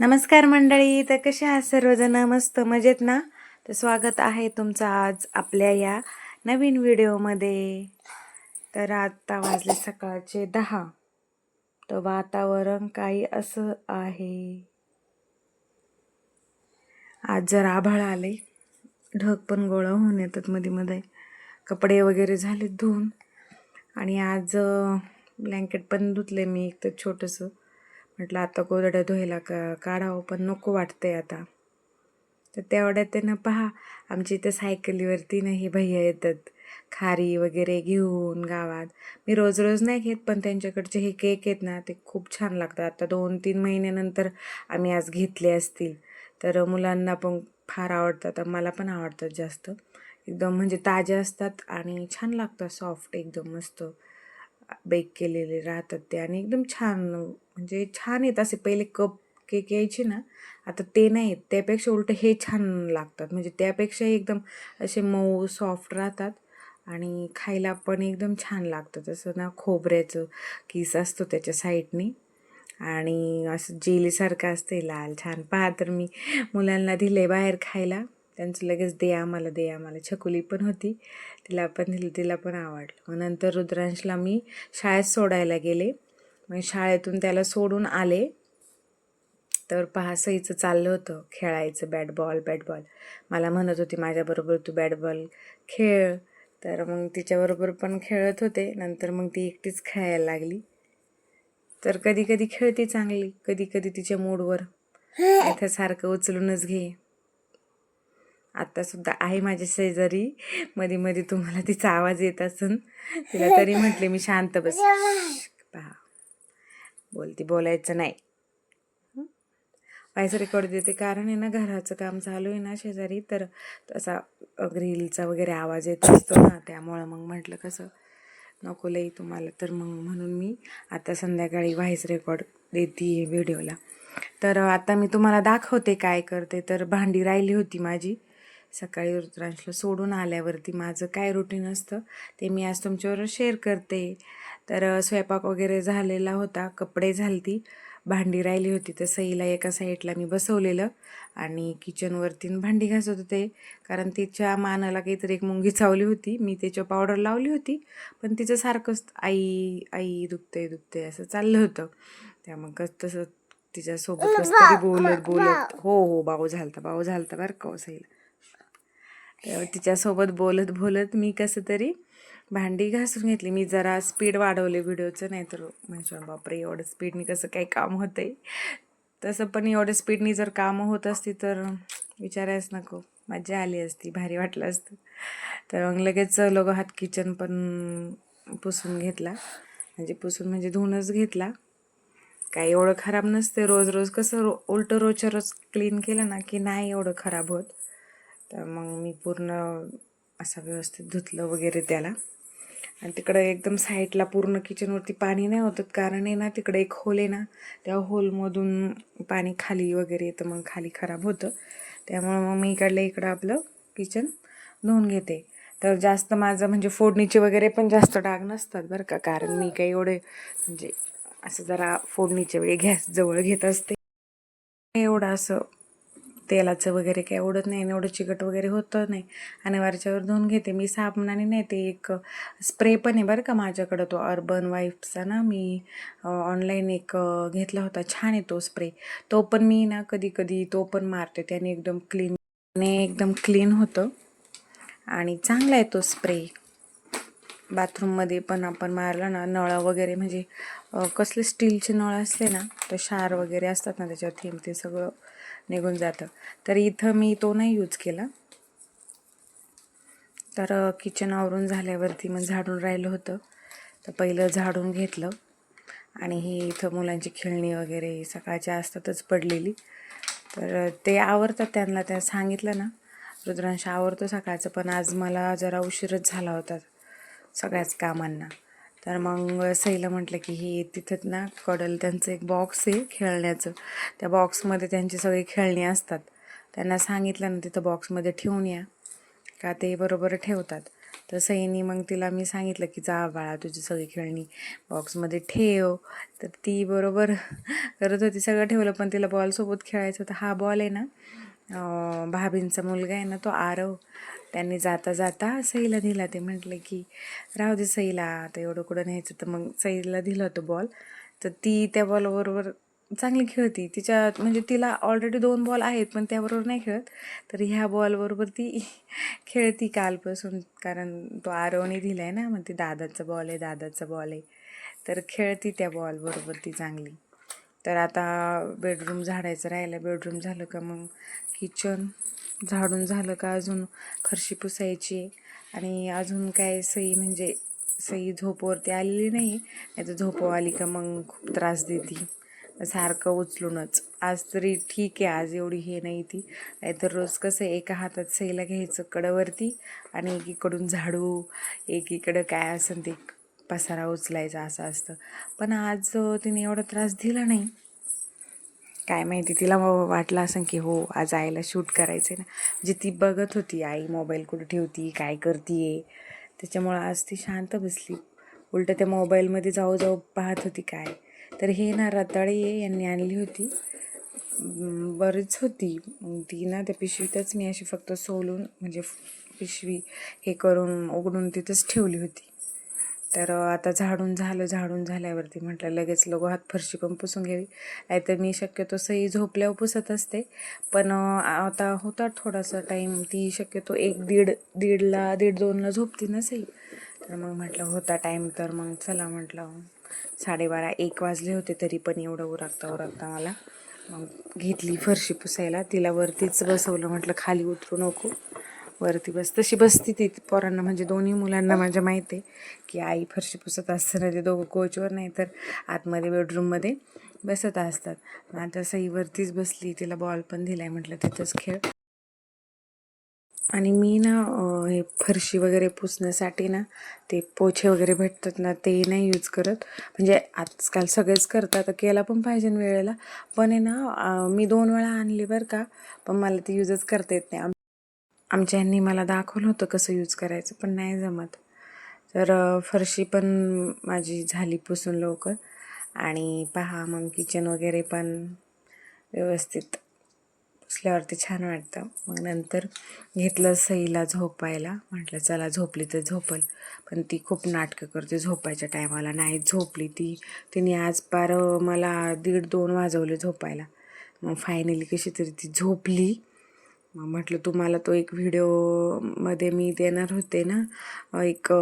नमस्कार मंडळी तर कशा आहात सर्वजण? मस्त मजेत ना? तर स्वागत आहे तुमचं आज आपल्या या नवीन व्हिडिओमध्ये. तर आत्ता वाजले सकाळचे दहा. तर वातावरण काही असं आहे. आज जर आभाळ आले ढग पण गोळा होऊन येतात मध्ये मध्ये कपडे वगैरे झाले धुवून. आणि आज ब्लँकेट पण धुतले मी एक तर छोटंसं. म्हटलं आता कोरड्या धुवायला का काढावं पण नको वाटतंय आता. तर तेवढ्यात त्यानं पहा आमच्या इथं सायकलीवरती ना हे भैया येतात खारी वगैरे घेऊन गावात. मी रोज रोज नाही घेत पण त्यांच्याकडचे हे केक आहेत ना ते खूप छान लागतात. आता दोन तीन महिन्यानंतर आम्ही आज घेतले असतील. तर मुलांना पण फार आवडतात मला पण आवडतात जास्त. एकदम म्हणजे ताजे असतात आणि छान लागतात सॉफ्ट एकदम मस्त. बेक केलेले राहतात ते आणि एकदम छान म्हणजे छान आहेत असे पहिले कप केक यायचे ना आता ते नाही आहेत त्यापेक्षा उलट हे छान लागतात. म्हणजे त्यापेक्षा एकदम असे मऊ सॉफ्ट राहतात आणि खायला पण एकदम छान लागतं. तसं ना खोबऱ्याचं किस असतो त्याच्या साईडनी आणि असं जेलीसारखं असते लाल छान. पहा तर मी मुलांना दिले बाहेर खायला. त्यांचं लगेच दे आम्हाला दे आम्हाला. छकुली पण होती. तिला पण दिली तिला पण आवडलं. मग नंतर रुद्रांशला मी शाळेत सोडायला गेले. मग शाळेतून त्याला सोडून आले. तर पहा सईचं चाललं होतं खेळायचं बॅट बॉल बॅट बॉल मला म्हणत होती माझ्याबरोबर तू बॅट बॉल खेळ. तर मग तिच्याबरोबर पण खेळत होते. नंतर मग ती एकटीच खेळायला लागली. तर कधी कधी खेळते चांगली. कधी कधी तिच्या मूडवर इथं सारखं उचलूनच घे. आत्तासुद्धा आहे माझ्या शेजारी. मध्ये मध्ये तुम्हाला तिचा आवाज येत असून. तिला तरी म्हटले मी शांत बस. पहा. बोलती बोलायचं नाही. व्हॉइस रेकॉर्ड देते. कारण आहे ना घराचं काम चालू आहे ना शेजारी तर असा ग्रिलचा वगैरे आवाज येत असतो ना त्यामुळं मग म्हटलं कसं नको लई तुम्हाला. तर मग म्हणून मी आता संध्याकाळी व्हॉइस रेकॉर्ड देते व्हिडिओला. तर आता मी तुम्हाला दाखवते काय करते. तर भांडी राहिली होती माझी. सकाळी रुद्रांशला सोडून आल्यावरती माझं काय रुटीन असतं ते मी आज तुमच्यावर शेअर करते. तर स्वयंपाक वगैरे झालेला होता कपडे झालती भांडी राहिली होती तर सईला एका साईडला मी बसवलेलं आणि किचनवरती भांडी घासत होते. कारण तिच्या मानाला काहीतरी एक मुंगी चावली होती. मी त्याच्या पावडर लावली होती. पण तिचं सारखंच आई आई दुखते दुखते असं चाललं होतं. त्या मग तसं तिच्यासोबत कसं तरी बोलत बोलत हो हो बाऊ झालता बाऊ झालता बरं का हो सईला. तिच्यासोबत बोलत बोलत मी कसं तरी भांडी घासून घेतली. मी जरा स्पीड वाढवले व्हिडिओचं नाही तर म्हणजे बापरे एवढं स्पीडनी कसं काही काम होतं आहे तसं पण एवढं स्पीडनी जर कामं होत असती तर विचारायच नको. मजा आली असती भारी वाटलं असतं. तर मग लगेच लोक हात किचन पण पुसून घेतला. म्हणजे पुसून म्हणजे धुवूनच घेतला. काय एवढं खराब नसते रोज रोज कसं रो उलटं रोजच्या रोज क्लीन केलं ना की नाही एवढं खराब होत. तर मग मी पूर्ण असं व्यवस्थित धुतलं वगैरे त्याला. आणि तिकडं एकदम साईडला पूर्ण किचनवरती पाणी नाही होतं. कारण आहे ना तिकडे एक होल आहे ना त्या होलमधून पाणी खाली वगैरे येतं मग खाली खराब होतं. त्यामुळं मग मी इकडलं इकडं आपलं किचन धुवून घेते. तर जास्त माझं म्हणजे फोडणीचे वगैरे पण जास्त डाग नसतात बरं का. कारण मी काही एवढे म्हणजे असं जरा फोडणीचे वेळी गॅस जवळ घेत असते. एवढं असं तेलाचं वगैरे काही आवडत नाही एवढं चिकट वगैरे होतं नाही. आणि वरच्यावर धुवून घेते. मी साबणाने नाही ते एक स्प्रे पण आहे बरं का माझ्याकडं. तो अर्बन वाईफचा ना मी ऑनलाईन एक घेतला होता. छान आहे तो स्प्रे. तो पण मी ना कधी कधी तो पण मारते. त्याने एकदम क्लीन एकदम क्लीन होतं. आणि चांगला आहे तो स्प्रे. बाथरूममध्ये पण आपण मारला ना नळं वगैरे म्हणजे कसले स्टीलचे नळ असले ना तर क्षार वगैरे असतात ना त्याच्यावर थेंब ते सगळं. निघून जातं. तर इथं मी तो नाही यूज केला. तर किचन आवरून झाल्यावरती मग झाडून राहिलं होतं. तर पहिलं झाडून घेतलं. आणि ही इथं मुलांची खेळणी वगैरे सकाळच्या असतातच पडलेली. तर ते आवडतात त्यांना. त्या सांगितलं ना रुद्रांश आवडतो सकाळचं पण आज मला जरा उशीरच झाला होता सगळ्याच कामांना. तर मग सईला म्हटलं की हे तिथंच ना कडल त्यांचं एक बॉक्स आहे खेळण्याचं. त्या बॉक्समध्ये त्यांची सगळी खेळणी असतात. त्यांना सांगितलं ना तिथं बॉक्समध्ये ठेवून या. का ते बरोबर ठेवतात. तर सईनी मग तिला मी सांगितलं की जा बाळा तुझी सगळी खेळणी बॉक्समध्ये ठेव. तर ती बरोबर करत होती सगळं ठेवलं पण तिला बॉलसोबत खेळायचं होतं. हा बॉल आहे ना भाभींचा मुलगा आहे ना तो आरव. त्यांनी जाता जाता सईला दिला. ते म्हटलं की राहू दे सईला आता एवढं कुठं न्यायचं तर मग सईला दिला होता बॉल तर ती त्या बॉलबरोबर चांगली खेळती. तिच्या म्हणजे तिला ऑलरेडी दोन बॉल आहेत पण त्याबरोबर नाही खेळत. तर ह्या बॉलबरोबर ती खेळती कालपासून कारण तो आरवणी दिला आहे ना मग ती दादाचा बॉल आहे दादाचा बॉल आहे. तर खेळती त्या बॉलबरोबर ती चांगली. तर आता बेडरूम झाडायचं राहिलं. बेडरूम झालं का मग किचन झाडून झालं का अजून फरशी पुसायची? आणि अजून काय सई म्हणजे सई झोपवरती आलेली नाही नाही तर झोपव आली का मग खूप त्रास देते. सारखं उचलूनच. आज तरी ठीक आहे आज एवढी हे नाही ती. नाहीतर रोज कसं एका हातात सईला घ्यायचं कडवरती आणि एकीकडून झाडू एकीकडं काय असेल ते पसारा उचलायचा असं असतं. पण आज तिने एवढा त्रास दिला नाही. काय माहिती तिला वाटलं असं की हो आज आईला शूट करायचं आहे ना. म्हणजे ती बघत होती आई मोबाईल कुठे ठेवती काय करतीये. त्याच्यामुळं आज ती शांत बसली. उलटं त्या मोबाईलमध्ये जाऊ जाऊ पाहत होती काय. तर हे ना रताळे यांनी आणली होती. बरीच होती. मग ती ना त्या पिशवीतच मी अशी फक्त सोलून म्हणजे पिशवी हे करून उघडून तिथंच ठेवली होती. तर आता झाडून झालं झाडून झाल्यावरती म्हटलं लगेच लगो हात फरशी पण पुसून घ्यावी. नाहीतर मी शक्यतो सई झोपल्यावर पुसत असते. पण आता होता थोडासा टाईम ती शक्यतो एक दीड दीडला दीड दोनला झोपती ना सई तर मग म्हटलं होता टाईम तर मग चला म्हटलं साडेबारा एक वाजले होते तरी पण एवढं उरकता उरकता मला. मग घेतली फरशी पुसायला तिला वरतीच बसवलं म्हटलं खाली उतरू नको. वरती बस तशी बसती ती पोरांना म्हणजे दोन्ही मुलांना माझ्या माहिती आहे की आई फरशी पुसत असताना ते दोघं कोचवर नाही तर आतमध्ये बेडरूममध्ये बसत असतात. मग सई वरतीच बसली तिला बॉल पण दिलाय म्हटलं तिथंच खेळ. आणि मी ना हे फरशी वगैरे पुसण्यासाठी ना ते पोछे वगैरे भेटतात ना ते नाही यूज करत. म्हणजे आजकाल सगळेच करतात केला पण पाहिजे वेळेला. पण आहे ना मी दोन वेळा आणली बरं का पण मला ते यूजच करता येत नाही. आमच्या ह्यांनी मला दाखवलं होतं कसं यूज करायचं पण नाही जमत. तर फरशी पण माझी झाली पुसून लवकर. आणि पहा मग किचन वगैरे पण व्यवस्थित पुसल्यावरती छान वाटतं. मग नंतर घेतलं सईला झोपायला. म्हटलं चला झोपली तर झोपल. पण ती खूप नाटकं करते झोपायच्या टायमाला. नाही झोपली ती. तिने आज पार मला दीड दोन वाजवले झोपायला. मग फायनली कशी तरी ती झोपली. म्हटलं तुम्हाला तो एक व्हिडिओमध्ये मी देणार होते ना एक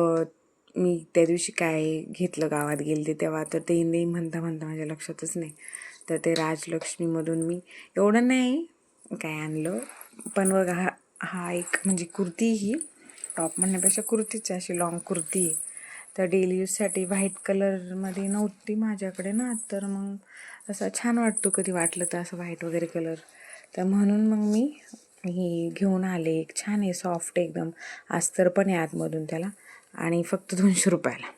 मी त्या दिवशी काय घेतलं गावात गेले तेव्हा तर ते नाही म्हणता म्हणता माझ्या लक्षातच नाही. तर ते राजलक्ष्मीमधून मी एवढं नाही काय आणलं पण बघा हा हा एक म्हणजे कुर्ती ही टॉप म्हणण्यापेक्षा कुर्तीच अशी लॉंग कुर्ती आहे. तर डेली यूजसाठी व्हाईट कलरमध्ये नव्हती माझ्याकडे ना तर मग असं छान वाटतो कधी वाटलं तर असं व्हाईट वगैरे कलर. तर म्हणून मग मी ही घेऊन आले. एक छान आहे सॉफ्ट एकदम. अस्तर पण आहे आतमधून त्याला. आणि फक्त दोनशे रुपयाला.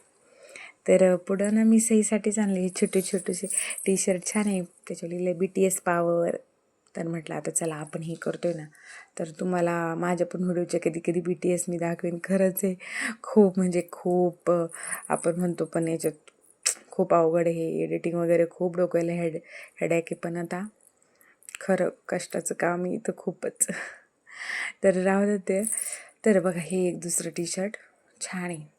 तर पुढं ना मी सईसाठीच हे छोटे छोटेसे टी शर्ट छान आहे. त्याच्यावर लिहिलं बी टी एस पावर तर म्हटलं आता चला आपण हे करतोय ना. तर तुम्हाला माझ्या पण व्हिडिओच्या कधी कधी बी टी एस मी दाखवेन. खरंच आहे. खूप म्हणजे खूप आपण म्हणतो पण याच्यात खूप अवघड आहे. एडिटिंग वगैरे खूप डोक्याला हेड हेडॅक आहे पण आता. खरं कष्टाचं काम इथं खूपच. तर राहू देते तर बघा हे एक दुसरं टी शर्ट छान आहे.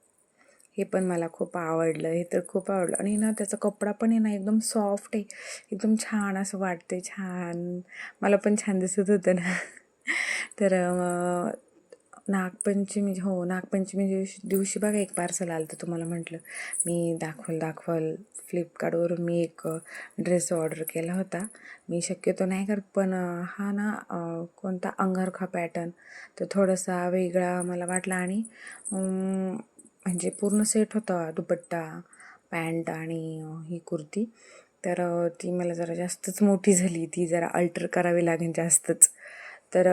हे पण मला खूप आवडलं. हे तर खूप आवडलं. आणि ना त्याचा कपडा पण आहे ना एकदम सॉफ्ट आहे. एकदम छान असं वाटते छान. मला पण छान दिसत होतं ना. तर नागपंचमी हो नागपंचमी दिवशी दिवशी बघा एक पार्सल आलं तर तुम्हाला म्हटलं. मी दाखवल दाखवल फ्लिपकार्टवरून मी एक ड्रेस ऑर्डर केला होता. मी शक्यतो नाही करत पण हा ना कोणता अंगारखा पॅटर्न तर थोडासा वेगळा मला वाटला आणि म्हणजे पूर्ण सेट होता दुपट्टा पॅन्ट आणि ही कुर्ती. तर ती मला जरा जास्तच मोठी झाली. ती जरा अल्टर करावी लागेल जास्तच. तर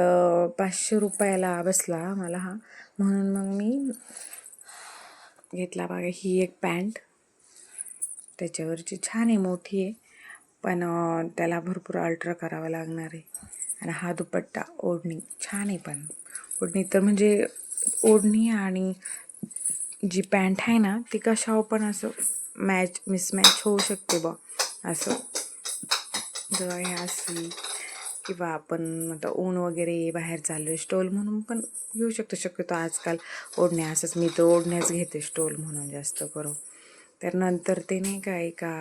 पाचशे रुपयाला बसला मला हा. म्हणून मग मी घेतला बघा ही एक पॅन्ट. त्याच्यावरची छान आहे मोठी आहे. पण त्याला भरपूर अल्ट्रा करावं लागणार आहे. आणि हा दुपट्टा ओढणी. छान आहे पण. ओढणी तर म्हणजे ओढणी आणि जी पॅन्ट आहे ना ती कशावर पण असं मॅच मिसमॅच होऊ शकते बा असं. जर हे असली. किंवा आपण आता ऊन वगैरे बाहेर चाललो स्टोल म्हणून पण घेऊ शकतो. शक्यतो आजकाल ओढण्या असंच मी तर ओढण्याच घेते स्टोल म्हणून जास्त करून. तर नंतर ते नाही का एका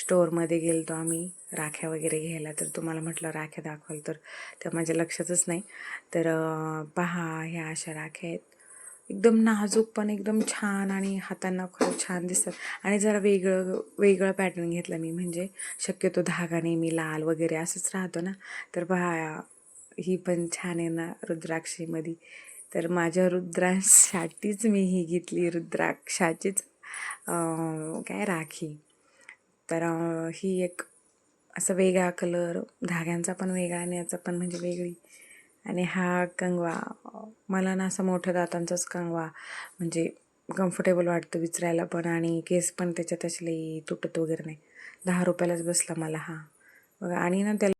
स्टोअरमध्ये गेलतो आम्ही राख्या वगैरे घ्यायला. तर तुम्हाला म्हटलं राख्या दाखवाल तर त्या माझ्या लक्षातच नाही. तर पहा ह्या अशा राख्या आहेत. एकदम नाजूक पण एकदम छान आणि हातांना खूप छान दिसतात. आणि जरा वेगळं वेगळं पॅटर्न घेतलं मी. म्हणजे शक्यतो धागा नेहमी लाल वगैरे असंच राहतो ना. तर पहा ही पण छान आहे ना रुद्राक्षीमध्ये. तर माझ्या रुद्रांसाठीच मी ही घेतली रुद्राक्षाचीच काय राखी. तर ही एक असा वेगळा कलर धाग्यांचा पण वेगळा आणि याचा पण म्हणजे वेगळी आणि हा कंगवा मला ना असा मोठ्या दातांचाच कंगवा म्हणजे कम्फर्टेबल वाटतं विचरायला पण आणि केस पण त्याच्यात असले तुटत वगैरे नाही. दहा रुपयालाच बसला मला हा. बघा आणि ना त्याला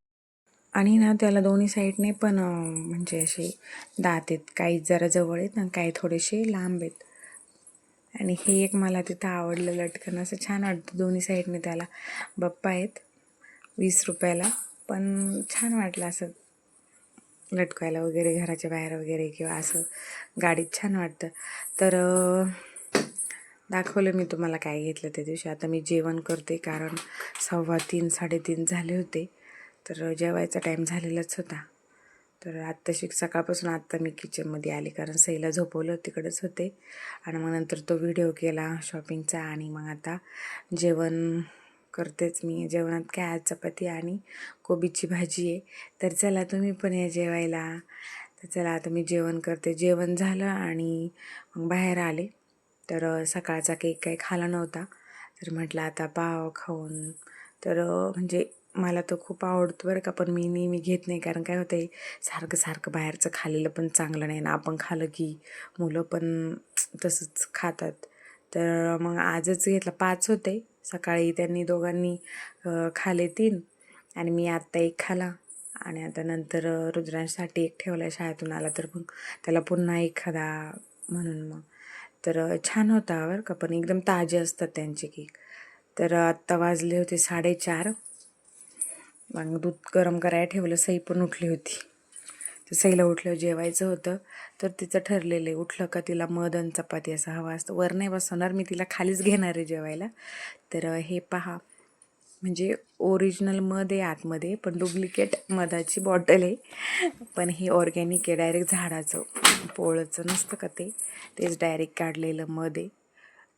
आणि ना त्याला दोन्ही साईडने पण म्हणजे असे दात आहेत. काही जरा जवळ आहेत आणि काही थोडेसे लांब आहेत. आणि हे एक मला तिथं आवडलं लटकन. असं छान वाटतं दोन्ही साईडने त्याला. बप्पा आहेत वीस रुपयाला. पण छान वाटलं असं. लटकायला वगैरे घराच्या बाहेर वगैरे किंवा असं गाडीत छान वाटतं. तर दाखवलं मी तुम्हाला काय घेतलं त्या दिवशी. आता मी जेवण करते कारण सव्वा तीन साडेतीन झाले होते. तर जेवायचा टाईम झालेलाच होता. तर आत्ताशी सकाळपासून आत्ता मी किचनमध्ये आले कारण सईला झोपवलं तिकडंच होते. आणि मग नंतर तो व्हिडिओ केला शॉपिंगचा आणि मग आता जेवण करतेच मी. जेवणात काय आज चपाती आणि कोबीची भाजी आहे. तर चला तुम्ही पण या जेवायला. तर चला आता मी जेवण करते. जेवण झालं आणि मग बाहेर आले. तर सकाळचा केक काही खाला नव्हता. तर म्हटलं आता पाव खाऊन. तर म्हणजे मला तो खूप आवडतो बरं का पण मी नेहमी घेत नाही. कारण काय होतं आहे सारखं सारखं बाहेरचं खाल्लेलं पण चांगलं नाही. ना आपण खाल्लं की मुलं पण तसंच खातात. तर मग आजच घेतला. पाच होते. सकाळी त्यांनी दोघांनी खाले तीन आणि मी आत्ता एक खाला आणि आता नंतर रुद्रांसाठी एक ठेवला शाळेतून आला तर मग त्याला पुन्हा एखादा म्हणून मग. तर छान होता बरं का पण एकदम ताजे असतात त्यांचे केक. तर आत्ता वाजले होते साडेचार. मग दूध गरम करायला ठेवलं सई पण उठली होती. तर सईला उठल्यावर जेवायचं होतं. तर तिचं ठरलेलं आहे उठलं का तिला मध आणि चपाती असं हवा असतं. वर नाही बसवणार मी तिला खालीच घेणार आहे जेवायला. तर हे पहा. म्हणजे ओरिजिनल मध आहे आतमध्ये पण डुप्लिकेट मधाची बॉटल आहे. पण हे ऑर्गॅनिक आहे डायरेक्ट झाडाचं पोळचं नसतं का ते? तेच डायरेक्ट काढलेलं मध आहे.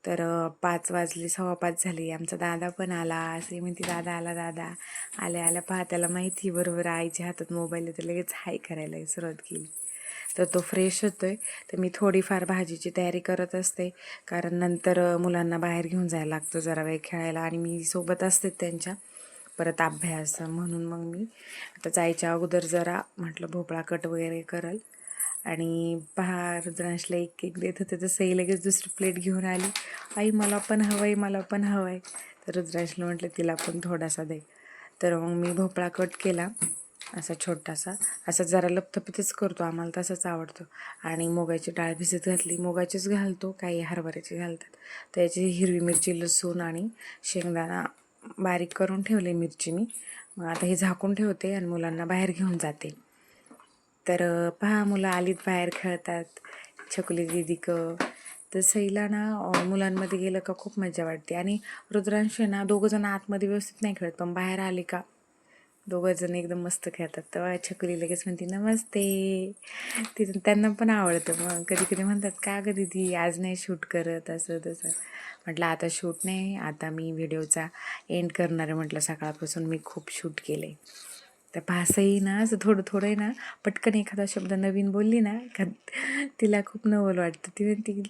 तर पाच वाजले सव्वा पाच झाले. आमचा दादा पण आला. असे म्हणते दादा आला दादा. आल्या आल्या पहा त्याला माहिती बरोबर. आईच्या हातात मोबाईल आहे. तर लगेच हाय करायला सुरुवात केली. तर तो फ्रेश होतो आहे तर मी थोडीफार भाजीची तयारी करत असते. कारण नंतर मुलांना बाहेर घेऊन जायला लागतं जरा वेळ खेळायला. आणि मी सोबत असते त्यांच्या. परत अभ्यास म्हणून मग मी. आता जायच्या अगोदर जरा म्हटलं भोपळा कट वगैरे करल. आणि पहा रुद्रांशला एक केक देत होते. तर सई लगेच दुसरी प्लेट घेऊन आली. आई मला पण हवं आहे मला पण हवं आहे तर रुद्रांशला म्हटलं तिला पण थोडासा दे. तर मग मी भोपळा कट केला असा छोटासा. असा जरा लपथपतच करतो आम्हाला तसंच आवडतो. आणि मुगाची डाळ भिजत घातली. मुगाचीच घालतो काही हरभऱ्याची घालतात. तर याची हिरवी मिरची लसूण आणि शेंगदाणा बारीक करून ठेवले मिरची मी मग आता हे झाकून ठेवते आणि मुलांना बाहेर घेऊन जाते. तर पहा मुलं आलीत बाहेर खेळतात छकुली दिदी क तर सईला ना मुलांमध्ये गेलं का खूप मजा वाटते. आणि रुद्रांश आहे ना दोघं जण आतमध्ये व्यवस्थित नाही खेळत पण बाहेर आले का? दोघं जण एकदम मस्त खेळतात. तेव्हा छकुली लगेच म्हणते नमस्ते. तिथं त्यांना पण आवडतं. मग कधी कधी म्हणतात का गं दीदी आज नाही शूट करत असं तसं. म्हटलं आता शूट नाही आता मी व्हिडिओचा एंड करणार आहे म्हटलं सकाळपासून मी खूप शूट केले तर भासही ना असं थोडं थोडं आहे ना पटकन एखादा शब्द नवीन बोलली ना का तिला खूप नवल वाटतं. ती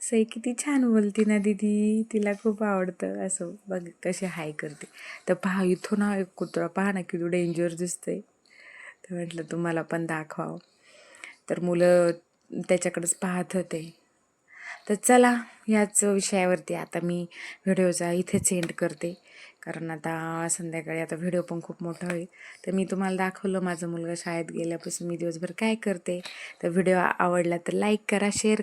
सई किती छान बोलती ना दीदी तिला खूप आवडतं. असं बघ कशी हाय करते. तर पहा इथून ना एक कुत्रा पहा ना किती डेंजर दिसतंय. तर म्हटलं तुम्हाला पण दाखवावं. तर मुलं त्याच्याकडेच पाहत होते. तर चला याच विषयावरती आता मी व्हिडिओचा इथेच एंड करते. कारण आता संध्याकाळी आता व्हिडिओ पण खूप मोठा होईल. तर मी तुम्हाला दाखवलं माझा मुलगा शाळेत गेल्यापासून मी दिवसभर काय करते. तर व्हिडिओ आवडला तर लाईक करा शेअर